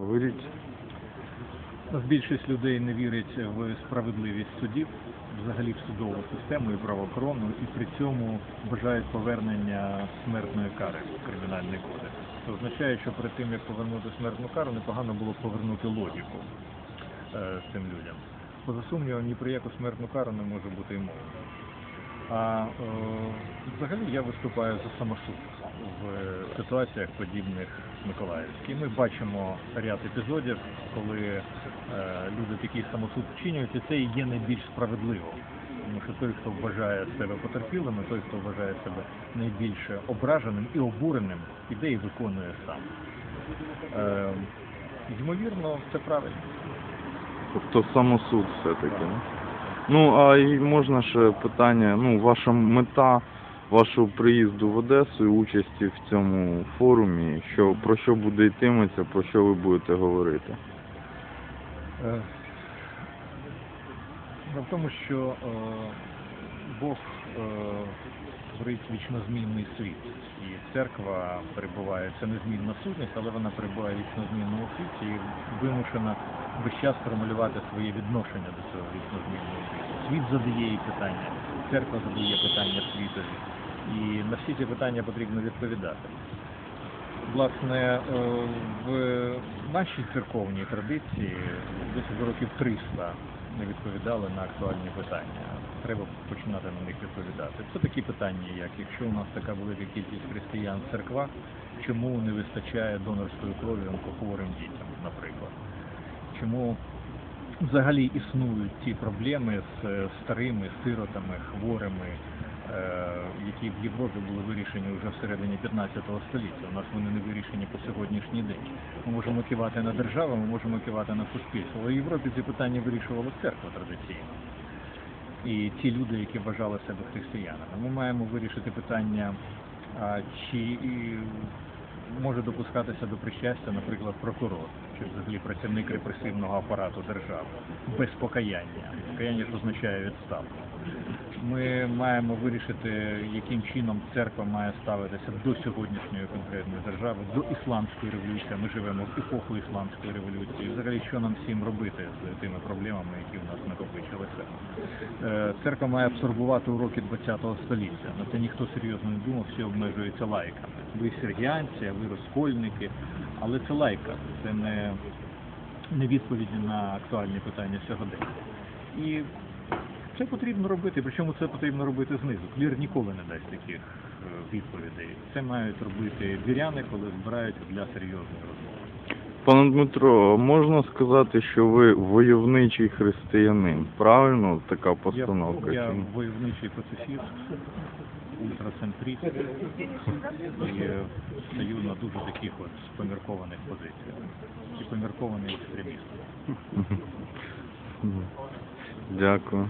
Говоріть. Більшість людей не вірить в справедливість судів, взагалі в судову систему і правоохоронну, і при цьому бажають повернення смертної кари в кримінальний кодекс. Це означає, що перед тим як повернути смертну кару, непогано було повернути логіку е, цим людям. Поза сумнівом, ні про яку смертну кару не може бути і мови. А е, взагалі я виступаю за самосуд в ситуаціях подібних Миколаївській. Ми бачимо ряд епізодів, коли е, люди такий самосуд вчинюють, і це і є найбільш справедливо. Тому що той, хто вважає себе потерпілим, і той, хто вважає себе найбільше ображеним і обуреним, іде і виконує сам. Е, ймовірно, це правильно. Тобто самосуд все-таки. Ну? А і можна ще питання, ну, ваша мета вашого приїзду в Одесу і участі в цьому форумі, що про що буде йтиметься, про що ви будете говорити? Е, в тому, що е, Бог е, творить вічнозмінний світ, і церква перебуває, це незмінна сутність, але вона перебуває в вічнозмінному світі і вимушена весь час формулювати своє відношення до цього вічнозмінного світу. Світ задає їй питання, церква задає питання світові, і на всі ці питання потрібно відповідати. Власне, е, в нашій церковній традиції десь років 300 не відповідали на актуальні питання. Треба починати на них відповідати. Це такі питання, як якщо у нас така велика кількість християн в церквах, чому не вистачає донорської крові онкохворим дітям, наприклад? Чому взагалі існують ті проблеми з е, старими сиротами, хворими, які в Європі були вирішені вже всередині 15 століття. У нас вони не вирішені по сьогоднішній день. Ми можемо кивати на державу, ми можемо кивати на суспільство. Але в Європі ці питання вирішувала церква традиційно. І ті люди, які вважали себе християнами. Ми маємо вирішити питання, чи може допускатися до причастя, наприклад, прокурор чи взагалі працівник репресивного апарату держави без покаяння. Покаяння ж означає відставку. Ми маємо вирішити, яким чином церква має ставитися до сьогоднішньої конкретної держави, до ісламської революції. Ми живемо в епоху ісламської революції. Взагалі, що нам всім робити з тими проблемами, які в нас накопичилися? Е, Церква має абсорбувати уроки ХХ століття. На це ніхто серйозно не думав, всі обмежуються лайками. Ви сергіанці, ви розкольники, але це лайка, це не, не відповіді на актуальні питання сьогодення. І це потрібно робити, причому це потрібно робити знизу. Клір ніколи не дасть таких е, відповідей. Це мають робити віряни, коли збираються для серйозної розмови. Пане Дмитро, можна сказати, що ви войовничий християнин, правильно така постановка? Я, я войовничий пацифіст, ультрацентрист і стою на дуже таких от поміркованих позиціях. І поміркований екстреміст. Дякую.